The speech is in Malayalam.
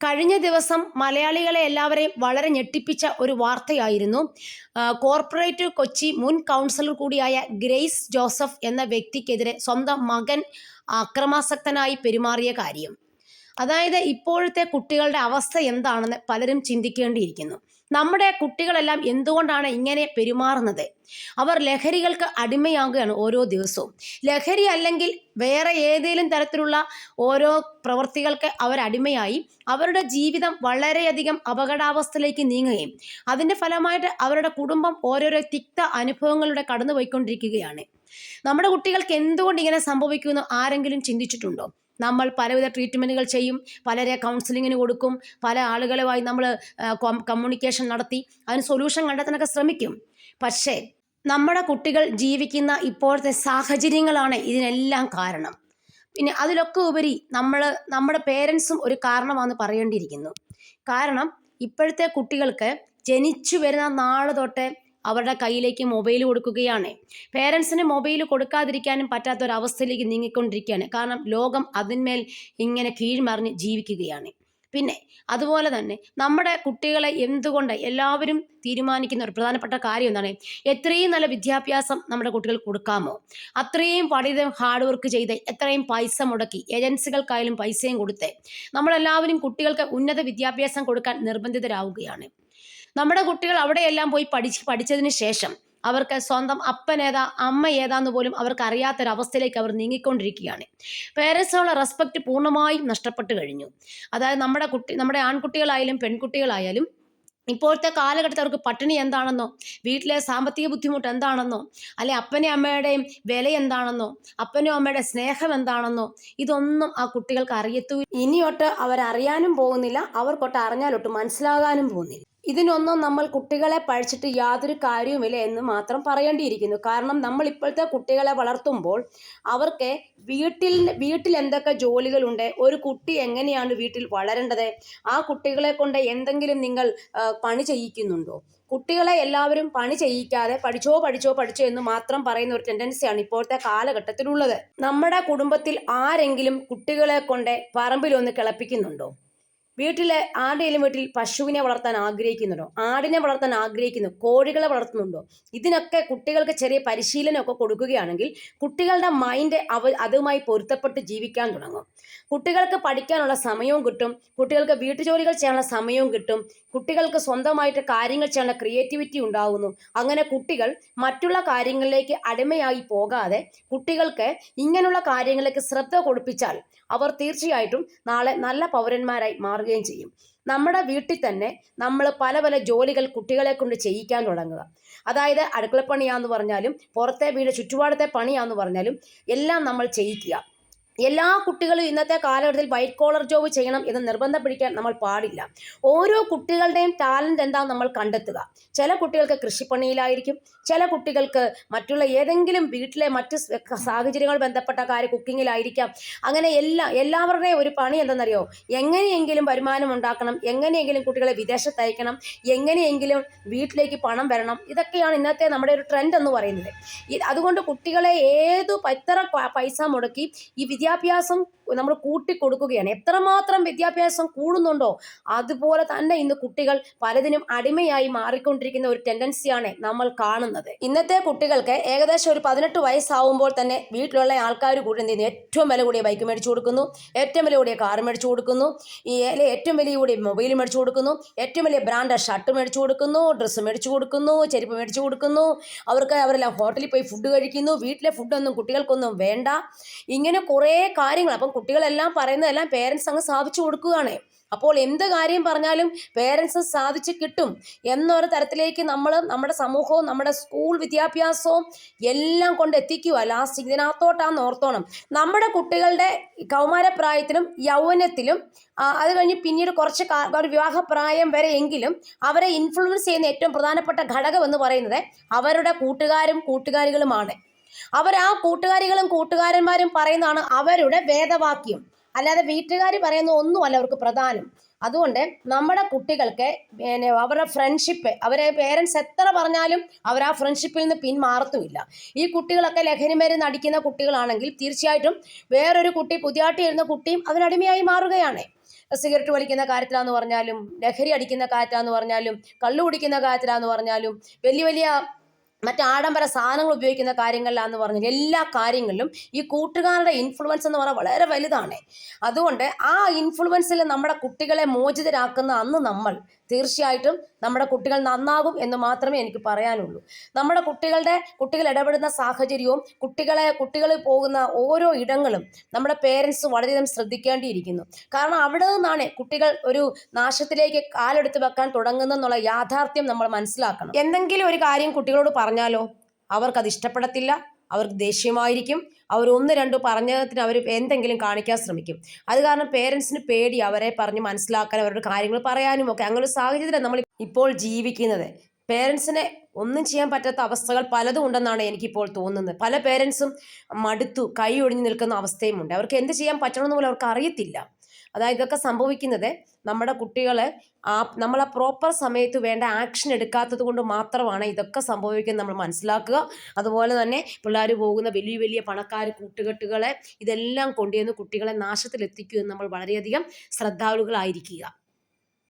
കഴിഞ്ഞ ദിവസം മലയാളികളെ എല്ലാവരെയും വളരെ ഞെട്ടിപ്പിച്ച ഒരു വാർത്തയായിരുന്നു. കോർപ്പറേറ്റ് കൊച്ചി മുൻ കൗൺസിലർ കൂടിയായ ഗ്രേസ് ജോസഫ് എന്ന വ്യക്തിക്കെതിരെ സ്വന്തം മകൻ അക്രമാസക്തനായി പെരുമാറിയ കാര്യം. അതായത് ഇപ്പോഴത്തെ കുട്ടികളുടെ അവസ്ഥ എന്താണെന്ന് പലരും ചിന്തിക്കേണ്ടിയിരിക്കുന്നു. നമ്മുടെ കുട്ടികളെല്ലാം എന്തുകൊണ്ടാണ് ഇങ്ങനെ പെരുമാറുന്നത്? അവർ ലഹരികൾക്ക് അടിമയാകുകയാണ് ഓരോ ദിവസവും. ലഹരി അല്ലെങ്കിൽ വേറെ ഏതെങ്കിലും തരത്തിലുള്ള ഓരോ പ്രവൃത്തികൾക്ക് അവർ അടിമയായി അവരുടെ ജീവിതം വളരെയധികം അപകടാവസ്ഥയിലേക്ക് നീങ്ങുകയും അതിന്റെ ഫലമായിട്ട് അവരുടെ കുടുംബം ഓരോരോ തിക്ത അനുഭവങ്ങളിലൂടെ കടന്നുപോയിക്കൊണ്ടിരിക്കുകയാണ്. നമ്മുടെ കുട്ടികൾക്ക് എന്തുകൊണ്ട് ഇങ്ങനെ സംഭവിക്കുമെന്ന് ആരെങ്കിലും ചിന്തിച്ചിട്ടുണ്ടോ? നമ്മൾ പലവിധ ട്രീറ്റ്മെന്റുകൾ ചെയ്യും. പലരെ കൗൺസിലിങ്ങിന് കൊടുക്കും. പല ആളുകളുമായി നമ്മൾ കമ്മ്യൂണിക്കേഷൻ നടത്തി. അതിന് സൊല്യൂഷൻ കണ്ടെത്താനൊക്കെ ശ്രമിക്കും. പക്ഷേ നമ്മുടെ കുട്ടികൾ ജീവിക്കുന്ന ഇപ്പോഴത്തെ സാഹചര്യങ്ങളാണ് ഇതിനെല്ലാം കാരണം. പിന്നെ അതിലൊക്കെ ഉപരി നമ്മൾ നമ്മുടെ പേരൻസും ഒരു കാരണമാണെന്ന് പറയേണ്ടിയിരിക്കുന്നു. കാരണം ഇപ്പോഴത്തെ കുട്ടികൾക്ക് ജനിച്ചു വരുന്ന നാൾ തൊട്ട് അവരുടെ കയ്യിലേക്ക് മൊബൈൽ കൊടുക്കുകയാണ്. പേരൻസിന് മൊബൈൽ കൊടുക്കാതിരിക്കാനും പറ്റാത്ത ഒരു അവസ്ഥയിലേക്ക് നീങ്ങിക്കൊണ്ടിരിക്കുകയാണ്. കാരണം ലോകം അതിന്മേൽ ഇങ്ങനെ കീഴ്മറിഞ്ഞ് ജീവിക്കുകയാണ്. പിന്നെ അതുപോലെ തന്നെ നമ്മുടെ കുട്ടികളെ എന്തുകൊണ്ട് എല്ലാവരും തീരുമാനിക്കുന്ന ഒരു പ്രധാനപ്പെട്ട കാര്യം എന്താണ്? എത്രയും നല്ല വിദ്യാഭ്യാസം നമ്മുടെ കുട്ടികൾക്ക് കൊടുക്കാമോ? അത്രയും പഠിതം ഹാർഡ് വർക്ക് ചെയ്ത് എത്രയും പൈസ മുടക്കി ഏജൻസികൾക്കായാലും പൈസയും കൊടുത്ത് നമ്മളെല്ലാവരും കുട്ടികൾക്ക് ഉന്നത വിദ്യാഭ്യാസം കൊടുക്കാൻ നിർബന്ധിതരാവുകയാണ്. നമ്മുടെ കുട്ടികൾ അവിടെയെല്ലാം പോയി പഠിച്ച് പഠിച്ചതിന് ശേഷം അവർക്ക് സ്വന്തം അപ്പൻ ഏതാ അമ്മ ഏതാന്ന് പോലും അവർക്ക് അറിയാത്തൊരവസ്ഥയിലേക്ക് അവർ നീങ്ങിക്കൊണ്ടിരിക്കുകയാണ്. പേരൻസിനുള്ള റെസ്പെക്റ്റ് പൂർണമായും നഷ്ടപ്പെട്ട് കഴിഞ്ഞു. അതായത് നമ്മുടെ കുട്ടി നമ്മുടെ ആൺകുട്ടികളായാലും പെൺകുട്ടികളായാലും ഇപ്പോഴത്തെ കാലഘട്ടത്തിൽ അവർക്ക് പട്ടിണി എന്താണെന്നോ വീട്ടിലെ സാമ്പത്തിക ബുദ്ധിമുട്ട് എന്താണെന്നോ അല്ലെ അപ്പനെ അമ്മയുടെയും വില എന്താണെന്നോ അപ്പനും അമ്മയുടെ സ്നേഹം എന്താണെന്നോ ഇതൊന്നും ആ കുട്ടികൾക്ക് അറിയത്തു ഇനിയൊട്ട് അവരറിയാനും പോകുന്നില്ല അവർക്കൊട്ട് അറിഞ്ഞാലൊട്ട് മനസ്സിലാകാനും പോകുന്നില്ല. ഇതിനൊന്നും നമ്മൾ കുട്ടികളെ പഴിച്ചിട്ട് യാതൊരു കാര്യവുമില്ല എന്ന് മാത്രം പറയേണ്ടിയിരിക്കുന്നു. കാരണം നമ്മൾ ഇപ്പോഴത്തെ കുട്ടികളെ വളർത്തുമ്പോൾ അവർക്ക് വീട്ടിൽ വീട്ടിൽ എന്തൊക്കെ ജോലികളുണ്ട് ഒരു കുട്ടി എങ്ങനെയാണ് വീട്ടിൽ വളരേണ്ടത് ആ കുട്ടികളെ കൊണ്ട് എന്തെങ്കിലും നിങ്ങൾ പണി ചെയ്യിക്കുന്നുണ്ടോ? കുട്ടികളെ എല്ലാവരും പണി ചെയ്യിക്കാതെ പഠിച്ചോ പഠിച്ചോ പഠിച്ചോ എന്ന് മാത്രം പറയുന്ന ഒരു ടെൻഡൻസിയാണ് ഇപ്പോഴത്തെ കാലഘട്ടത്തിലുള്ളത്. നമ്മുടെ കുടുംബത്തിൽ ആരെങ്കിലും കുട്ടികളെ കൊണ്ട് പറമ്പിലൊന്ന് കിളപ്പിക്കുന്നുണ്ടോ? വീട്ടിലെ ആരുടെയും വീട്ടിൽ പശുവിനെ വളർത്താൻ ആഗ്രഹിക്കുന്നുണ്ടോ? ആടിനെ വളർത്താൻ ആഗ്രഹിക്കുന്നു കോഴികളെ വളർത്തുന്നുണ്ടോ? ഇതിനൊക്കെ കുട്ടികൾക്ക് ചെറിയ പരിശീലനമൊക്കെ കൊടുക്കുകയാണെങ്കിൽ കുട്ടികളുടെ മൈൻഡ് അവ അതുമായി പൊരുത്തപ്പെട്ട് ജീവിക്കാൻ തുടങ്ങും. കുട്ടികൾക്ക് പഠിക്കാനുള്ള സമയവും കിട്ടും കുട്ടികൾക്ക് വീട്ടുജോലികൾ ചെയ്യാനുള്ള സമയവും കിട്ടും കുട്ടികൾക്ക് സ്വന്തമായിട്ട് കാര്യങ്ങൾ ചെയ്യാനുള്ള ക്രിയേറ്റിവിറ്റി ഉണ്ടാകുന്നു അങ്ങനെ കുട്ടികൾ മറ്റുള്ള കാര്യങ്ങളിലേക്ക് അടിമയായി പോകാതെ കുട്ടികൾക്ക് ഇങ്ങനെയുള്ള കാര്യങ്ങളിലേക്ക് ശ്രദ്ധ കൊടുപ്പിച്ചാൽ അവർ തീർച്ചയായിട്ടും നാളെ നല്ല പൗരന്മാരായി മാറുകയും ചെയ്യും. നമ്മുടെ വീട്ടിൽ തന്നെ നമ്മൾ പല പല ജോലികൾ കുട്ടികളെ കൊണ്ട് ചെയ്യിക്കാൻ തുടങ്ങുക. അതായത് അടുക്കളപ്പണിയാന്ന് പറഞ്ഞാലും പുറത്തെ വീട് ചുറ്റുപാടത്തെ പണിയാന്ന് പറഞ്ഞാലും എല്ലാം നമ്മൾ ചെയ്യിക്കുക. എല്ലാ കുട്ടികളും ഇന്നത്തെ കാലഘട്ടത്തിൽ വൈറ്റ് കോളർ ജോബ് ചെയ്യണം എന്ന് നിർബന്ധം പിടിക്കാൻ നമ്മൾ പാടില്ല. ഓരോ കുട്ടികളുടെയും ടാലന്റ് എന്താണെന്ന് നമ്മൾ കണ്ടെത്തുക. ചില കുട്ടികൾക്ക് കൃഷിപ്പണിയിലായിരിക്കും ചില കുട്ടികൾക്ക് മറ്റുള്ള ഏതെങ്കിലും വീട്ടിലെ മറ്റ് സാഹചര്യങ്ങൾ ബന്ധപ്പെട്ട കാര്യം കുക്കിങ്ങിലായിരിക്കാം അങ്ങനെ എല്ലാ എല്ലാവരുടെയും ഒരു പണി എന്തെന്നറിയോ? എങ്ങനെയെങ്കിലും വരുമാനം ഉണ്ടാക്കണം എങ്ങനെയെങ്കിലും കുട്ടികളെ വിദേശത്ത് അയക്കണം എങ്ങനെയെങ്കിലും വീട്ടിലേക്ക് പണം വരണം. ഇതൊക്കെയാണ് ഇന്നത്തെ നമ്മുടെ ഒരു ട്രെൻഡ് എന്ന് പറയുന്നത്. അതുകൊണ്ട് കുട്ടികളെ ഏതു എത്ര പൈസ മുടക്കി ഈ വിദ്യാഭ്യാസം നമ്മൾ കൂട്ടിക്കൊടുക്കുകയാണ്. എത്രമാത്രം വിദ്യാഭ്യാസം കൂടുന്നുണ്ടോ അതുപോലെ തന്നെ ഇന്ന് കുട്ടികൾ പലതിനും അടിമയായി മാറിക്കൊണ്ടിരിക്കുന്ന ഒരു ടെൻഡൻസിയാണ് നമ്മൾ കാണുന്നത്. ഇന്നത്തെ കുട്ടികൾക്ക് ഏകദേശം ഒരു പതിനെട്ട് വയസ്സാവുമ്പോൾ തന്നെ വീട്ടിലുള്ള ആൾക്കാർ കൂടി എന്ത് ഏറ്റവും വില കൂടിയ ബൈക്ക് മേടിച്ചു കൊടുക്കുന്നു. ഏറ്റവും വില കൂടിയ കാർ മേടിച്ചു കൊടുക്കുന്നു. ഈ ഏറ്റവും വലിയ കൂടിയ മൊബൈൽ മേടിച്ചു കൊടുക്കുന്നു. ഏറ്റവും വലിയ ബ്രാൻഡ് ഷർട്ട് മേടിച്ചു കൊടുക്കുന്നു. ഡ്രസ്സ് മേടിച്ചു കൊടുക്കുന്നു. ചെരുപ്പ് മേടിച്ചു കൊടുക്കുന്നു. അവർക്ക് അവരെല്ലാം ഹോട്ടലിൽ പോയി ഫുഡ് കഴിക്കുന്നു. വീട്ടിലെ ഫുഡൊന്നും കുട്ടികൾക്കൊന്നും വേണ്ട. ഇങ്ങനെ കുറേ കാര്യങ്ങൾ. അപ്പം കുട്ടികളെല്ലാം പറയുന്നതെല്ലാം പേരൻസ് അങ്ങ് സാധിച്ചു കൊടുക്കുകയാണ്. അപ്പോൾ എന്ത് കാര്യം പറഞ്ഞാലും പേരൻസ് സാധിച്ച് കിട്ടും എന്നൊരു തരത്തിലേക്ക് നമ്മൾ നമ്മുടെ സമൂഹവും നമ്മുടെ സ്കൂൾ വിദ്യാഭ്യാസവും എല്ലാം കൊണ്ട് എത്തിക്കുക. ലാസ്റ്റ് ഇതിനകത്തോട്ടാന്ന് ഓർത്തോണം. നമ്മുടെ കുട്ടികളുടെ കൗമാരപ്രായത്തിലും യൗവനത്തിലും അത് കഴിഞ്ഞ് പിന്നീട് കുറച്ച് ഒരു വരെ എങ്കിലും അവരെ ഇൻഫ്ലുവൻസ് ചെയ്യുന്ന ഏറ്റവും പ്രധാനപ്പെട്ട ഘടകം എന്ന് പറയുന്നത് അവരുടെ കൂട്ടുകാരും കൂട്ടുകാരികളുമാണ്. അവർ ആ കൂട്ടുകാരികളും കൂട്ടുകാരന്മാരും പറയുന്നതാണ് അവരുടെ വേദവാക്യം. അല്ലാതെ വീട്ടുകാർ പറയുന്ന ഒന്നുമല്ല അവർക്ക് പ്രധാനം. അതുകൊണ്ട് നമ്മുടെ കുട്ടികൾക്ക് പിന്നെ അവരുടെ ഫ്രണ്ട്ഷിപ്പ് അവരെ പേരൻസ് എത്ര പറഞ്ഞാലും അവർ ആ ഫ്രണ്ട്ഷിപ്പിൽ നിന്ന് പിന്മാറത്തുമില്ല. ഈ കുട്ടികളൊക്കെ ലഹരി മരുന്ന് അടിക്കുന്ന കുട്ടികളാണെങ്കിൽ തീർച്ചയായിട്ടും വേറൊരു കുട്ടി പുതിയാട്ടി വരുന്ന കുട്ടിയും അതിനടിമയായി മാറുകയാണ്. സിഗരറ്റ് വലിക്കുന്ന കാര്യത്തിലാന്ന് പറഞ്ഞാലും ലഹരി അടിക്കുന്ന കാര്യത്തിലാന്ന് പറഞ്ഞാലും കള്ളു കുടിക്കുന്ന കാര്യത്തിലാന്ന് പറഞ്ഞാലും വലിയ വലിയ മറ്റ് ആഡംബര സാധനങ്ങൾ ഉപയോഗിക്കുന്ന കാര്യങ്ങളിലാന്ന് പറഞ്ഞാൽ എല്ലാ കാര്യങ്ങളിലും ഈ കൂട്ടുകാരുടെ ഇൻഫ്ലുവൻസ് എന്ന് പറഞ്ഞാൽ വളരെ വലുതാണ്. അതുകൊണ്ട് ആ ഇൻഫ്ലുവൻസിൽ നമ്മുടെ കുട്ടികളെ മോചിതരാക്കുന്ന അന്ന് നമ്മൾ തീർച്ചയായിട്ടും നമ്മുടെ കുട്ടികൾ നന്നാകും എന്ന് മാത്രമേ എനിക്ക് പറയാനുള്ളൂ. നമ്മുടെ കുട്ടികളുടെ കുട്ടികൾ ഇടപെടുന്ന സാഹചര്യവും കുട്ടികളെ കുട്ടികൾ പോകുന്ന ഓരോ ഇടങ്ങളും നമ്മുടെ പേരൻസ് വളരെയധികം ശ്രദ്ധിക്കേണ്ടിയിരിക്കുന്നു. കാരണം അവിടെ നിന്നാണ് കുട്ടികൾ ഒരു നാശത്തിലേക്ക് കാലെടുത്ത് വെക്കാൻ തുടങ്ങുന്നെന്നുള്ള യാഥാർത്ഥ്യം നമ്മൾ മനസ്സിലാക്കണം. എന്തെങ്കിലും ഒരു കാര്യം കുട്ടികളോട് പറഞ്ഞാലോ? അവർക്കത് ഇഷ്ടപ്പെടത്തില്ല. അവർക്ക് ദേഷ്യമായിരിക്കും. അവർ ഒന്ന് രണ്ടോ പറഞ്ഞതിന് അവർ എന്തെങ്കിലും കാണിക്കാൻ ശ്രമിക്കും. അത് കാരണം പേരൻസിന് പേടി അവരെ പറഞ്ഞ് മനസ്സിലാക്കാൻ അവരുടെ കാര്യങ്ങൾ പറയാനും ഒക്കെ. അങ്ങനെ ഒരു സാഹചര്യത്തിലാണ് നമ്മൾ ഇപ്പോൾ ജീവിക്കുന്നത്. പേരൻസിനെ ഒന്നും ചെയ്യാൻ പറ്റാത്ത അവസ്ഥകൾ പലതും ഉണ്ടെന്നാണ് എനിക്കിപ്പോൾ തോന്നുന്നത്. പല പേരൻസും മടുത്തു കൈ ഒഴിഞ്ഞു നിൽക്കുന്ന അവസ്ഥയുമുണ്ട് അവർക്ക് എന്ത് ചെയ്യാൻ പറ്റണമെന്ന് പോലും അവർക്ക് അറിയത്തില്ല. അതായത് ഇതൊക്കെ സംഭവിക്കുന്നത് നമ്മുടെ കുട്ടികളെ ആ നമ്മൾ ആ പ്രോപ്പർ സമയത്ത് വേണ്ട ആക്ഷൻ എടുക്കാത്തത് കൊണ്ട് മാത്രമാണ് ഇതൊക്കെ സംഭവിക്കുന്നത് നമ്മൾ മനസ്സിലാക്കുക. അതുപോലെ തന്നെ പിള്ളേർ പോകുന്ന വലിയ വലിയ പണക്കാർ കൂട്ടുകെട്ടുകളെ ഇതെല്ലാം കൊണ്ടുവന്ന് കുട്ടികളെ നാശത്തിലെത്തിക്കുമെന്ന് നമ്മൾ വളരെയധികം ശ്രദ്ധാലുകളായിരിക്കുക